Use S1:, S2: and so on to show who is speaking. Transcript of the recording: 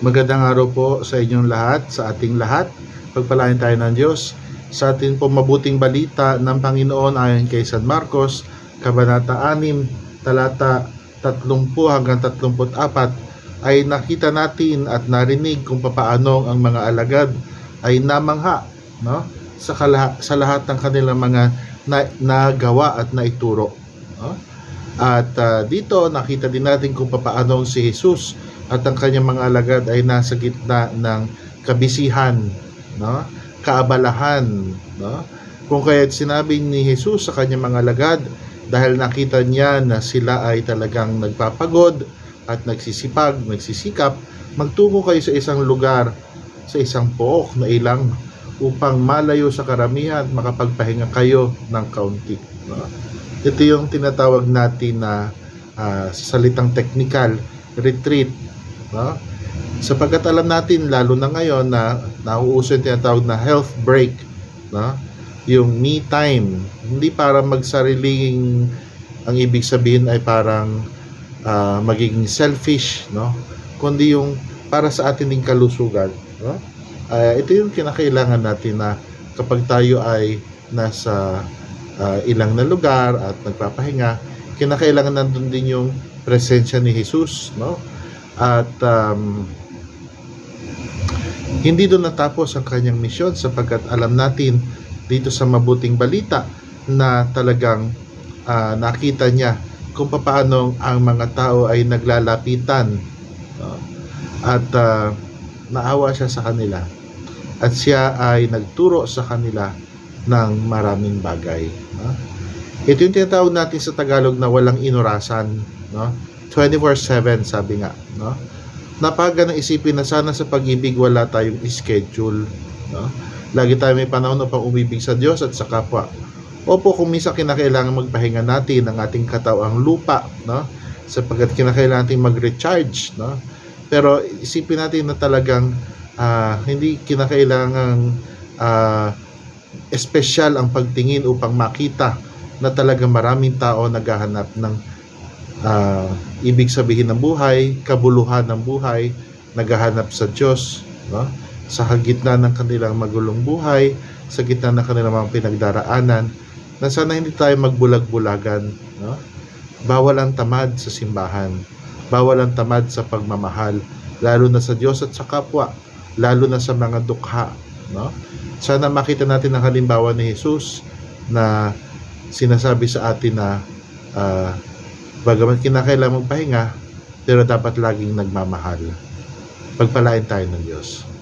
S1: Magandang araw po sa inyong lahat, sa ating lahat. Pagpalain tayo ng Diyos. Sa ating po mabuting balita ng Panginoon ayon kay San Marcos, Kabanata 6, talata 30 hanggang 34, ay nakita natin at narinig kung papaano ang mga alagad ay namangha no? sa, kala- sa lahat ng kanilang mga na, nagawa at naituro. No? At ah, dito nakita din natin kung papaano si Jesus at ang kanyang mga alagad ay nasa gitna ng kabisihan, no? kaabalahan. No? Kung kaya't sinabi ni Jesus sa kanyang mga alagad, dahil nakita niya na sila ay talagang nagpapagod at nagsisipag, nagsisikap, magtungo kayo sa isang lugar, sa isang pook na ilang upang malayo sa karamihan at makapagpahinga kayo ng kaunti. No? Ito yung tinatawag natin na sa salitang technical, retreat. No? Sapagkat alam natin, lalo na ngayon, na nauuso yung tinatawag na health break. No? Yung me time. Hindi para magsariling, ang ibig sabihin ay parang ah, magiging selfish, no? kundi yung para sa atin ding kalusugan. No? Ah, ito yung kinakailangan natin na kapag tayo ay nasa ah, ilang na lugar at nagpapahinga, kinakailangan nandun din yung presensya ni Jesus, no? At um, hindi doon natapos ang kanyang misyon sapagkat alam natin dito sa mabuting balita na talagang ah, nakita niya kung paano ang mga tao ay naglalapitan at ah, naawa siya sa kanila at siya ay nagturo sa kanila ng maraming bagay. Ito yung tinatawag natin sa Tagalog na walang inurasan. No? 24-7 sabi nga. No? Napaga ng isipin na sana sa pag-ibig wala tayong schedule. No? Lagi tayo may panahon upang umibig sa Diyos at sa kapwa. Opo, kung minsan kinakailangan magpahinga natin ang ating katawang lupa, no? sapagkat kinakailangan natin mag-recharge. No? Pero isipin natin na talagang ah, hindi kinakailangang ah, espesyal ang pagtingin upang makita na talaga maraming tao naghahanap ng ah, ibig sabihin ng buhay, kabuluhan ng buhay, naghahanap sa Diyos, no? sa gitna ng kanilang magulong buhay, sa gitna ng kanilang mga pinagdaraanan, na sana hindi tayo magbulag-bulagan. No? Bawal ang tamad sa simbahan. Bawal ang tamad sa pagmamahal, lalo na sa Diyos at sa kapwa, lalo na sa mga dukha. No? Sana makita natin ang halimbawa ni Jesus na sinasabi sa atin na ah, bagaman kinakailangan magpahinga, pero dapat laging nagmamahal. Pagpalain tayo ng Diyos.